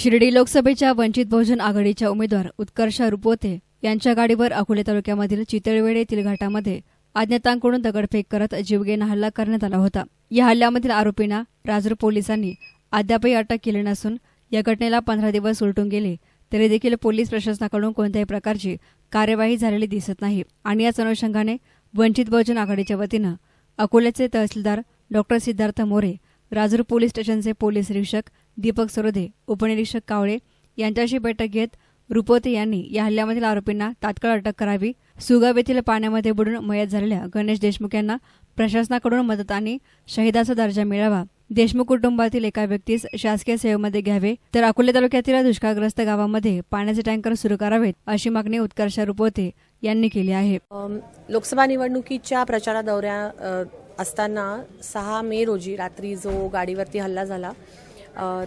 शिर्डी लोकसभेच्या वंचित बहुजन आघाडीच्या उमेदवार उत्कर्ष रुपोते यांच्या गाडीवर अकोले तालुक्यामधील चितळवेड येथील घाटामध्ये अज्ञातांकडून दगडफेक करत जीवघेणा हल्ला करण्यात आला होता. या हल्ल्यामधील आरोपींना राजूर पोलिसांनी अद्यापही अटक केली नसून या घटनेला पंधरा दिवस उलटून गेले. तरी देखील पोलीस प्रशासनाकडून कोणत्याही प्रकारची कार्यवाही झालेली दिसत नाही आणि याच अनुषंगाने वंचित बहुजन आघाडीच्या वतीनं अकोल्याचे तहसीलदार डॉक्टर सिद्धार्थ मोरे राजूर पोलीस स्टेशनचे पोलीस निरीक्षक दीपक सरोदे उपनिरीक्षक कावळे यांच्याशी बैठक घेत रुपोते यांनी या हल्ल्यामधील आरोपींना तात्काळ अटक करावी. सुगाव येथील पाण्यामध्ये बुडून मयत झालेल्या गणेश देशमुख यांना प्रशासनाकडून मदत आणि शहिदाचा दर्जा मिळावा. देशमुख कुटुंबातील एका व्यक्तीस शासकीय सेवेमध्ये घ्यावे तर अकोले तालुक्यातील दुष्काळग्रस्त गावामध्ये पाण्याचे टँकर सुरू करावेत अशी मागणी उत्कर्ष रुपोते यांनी केली आहे. लोकसभा निवडणुकीच्या प्रचारा दौऱ्या असताना सहा मे रोजी रात्री जो गाडीवरती हल्ला झाला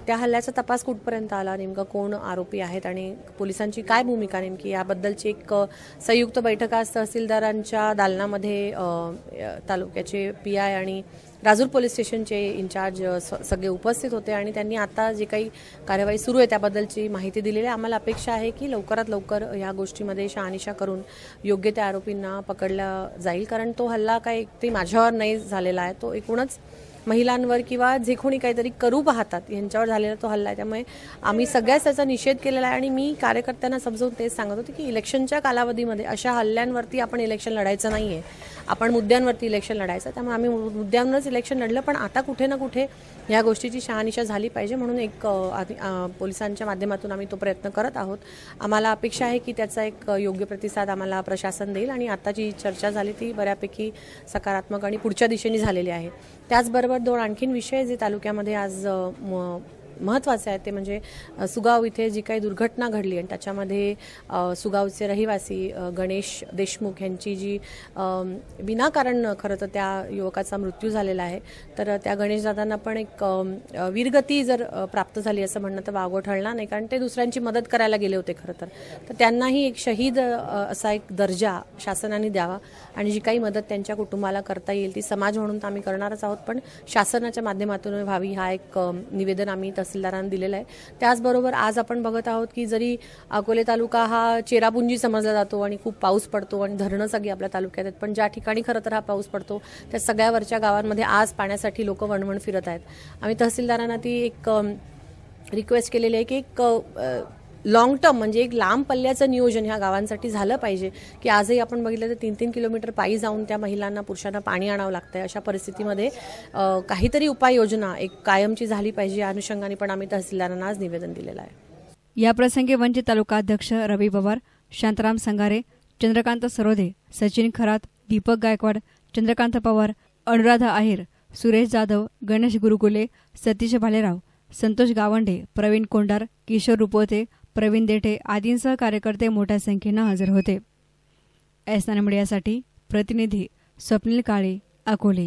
त्या हल्ल्याचा तपास कुठपर्यंत आला? नेमकं कोण आरोपी आहेत आणि पोलिसांची काय भूमिका नेमकी? याबद्दलची एक संयुक्त बैठक आज तहसीलदारांच्या दालनामध्ये तालुक्याचे पी आय आणि राजूर पोलीस स्टेशनचे इन्चार्ज स- सगळे उपस्थित होते आणि त्यांनी आता जे काही कार्यवाही सुरू आहे त्याबद्दलची माहिती दिलेली आहे. आम्हाला अपेक्षा आहे की लवकरात लवकर या गोष्टीमध्ये शहानिशा करून योग्य त्या आरोपींना पकडला जाईल कारण तो हल्ला काही ते माझ्यावर नाही झालेला आहे. तो एकूणच महिलांवर किंवा जे कोणी काहीतरी करू पाहतात यांच्यावर झालेला तो हल्ला आहे. त्यामुळे आम्ही सगळ्याच त्याचा निषेध केलेला आहे आणि मी कार्यकर्त्यांना समजवून तेच सांगत होते की इलेक्शनच्या कालावधीमध्ये अशा हल्ल्यांवरती आपण इलेक्शन लढायचं नाही आहे आपण मुद्द्यांवरती इलेक्शन लढायचं त्यामुळे आम्ही मुद्द्यांवरच इलेक्शन लढलं पण आता कुठे ना कुठे या गोष्टीची शहानिशा झाली पाहिजे म्हणून एक आधी- पोलिसांच्या माध्यमातून आम्ही तो प्रयत्न करत आहोत. आम्हाला अपेक्षा आहे की त्याचा एक योग्य प्रतिसाद आम्हाला प्रशासन देईल आणि आता जी चर्चा झाली ती बऱ्यापैकी सकारात्मक आणि पुढच्या दिशेने झालेली आहे. त्याचबरोबर दोन आणखीन विषय जे तालुक्यामध्ये आज म- महत्त्वाचे आहेत ते म्हणजे सुगाव इथे जी काही दुर्घटना घडली आणि त्याच्यामध्ये सुगावचे रहिवासी गणेश देशमुख यांची जी विनाकारण खरं तर त्या युवकाचा मृत्यू झालेला आहे. तर त्या गणेशदादांना पण एक वीरगती जर प्राप्त झाली असं म्हणणं तर वागो ठरणार नाही कारण ते दुसऱ्यांची मदत करायला गेले होते खरं तर. तर त्यांनाही एक शहीद असा एक दर्जा शासनाने द्यावा आणि जी काही मदत त्यांच्या कुटुंबाला करता येईल ती समाज म्हणून तर आम्ही करणारच आहोत पण शासनाच्या माध्यमातून व्हावी हा एक निवेदन आम्ही तहसीलदारांना दिलेलं आहे. त्याचबरोबर आज आपण बघत आहोत की जरी अकोले तालुका हा चेरापुंजी समजला जातो आणि खूप पाऊस पडतो आणि धरणं सगळी आपल्या तालुक्यात आहेत पण ज्या ठिकाणी खरं तर हा पाऊस पडतो त्या सगळ्यावरच्या गावांमध्ये आज पाण्यासाठी लोक वणवण फिरत आहेत. आम्ही तहसीलदारांना ती एक रिक्वेस्ट केलेली आहे की एक लॉंग टर्म म्हणजे एक लांब पल्ल्याचं नियोजन ह्या गावांसाठी झालं पाहिजे की आजही आपण बघितलं तर तीन तीन किलोमीटर पायी जाऊन त्या महिलांना पुरुषांना पाणी आणावं लागतंय. अशा परिस्थितीमध्ये काहीतरी उपाययोजना एक कायमची झाली पाहिजे. या अनुषंगाने पण आम्ही तहसीलदारांना आज निवेदन दिलेलं आहे. या प्रसंगी वंचित तालुकाध्यक्ष रवी पवार शांताराम संगारे चंद्रकांत सरोदे सचिन खरात दीपक गायकवाड चंद्रकांत पवार अनुराधा आहेर सुरेश जाधव गणेश गुरुकुले सतीश भालेराव संतोष गावंडे प्रवीण कोंडार किशोर रुपोते प्रवीण देठे आदींसह कार्यकर्ते मोठ्या संख्येनं हजर होते. एस मीडियासाठी प्रतिनिधी स्वप्नील काळे अकोले.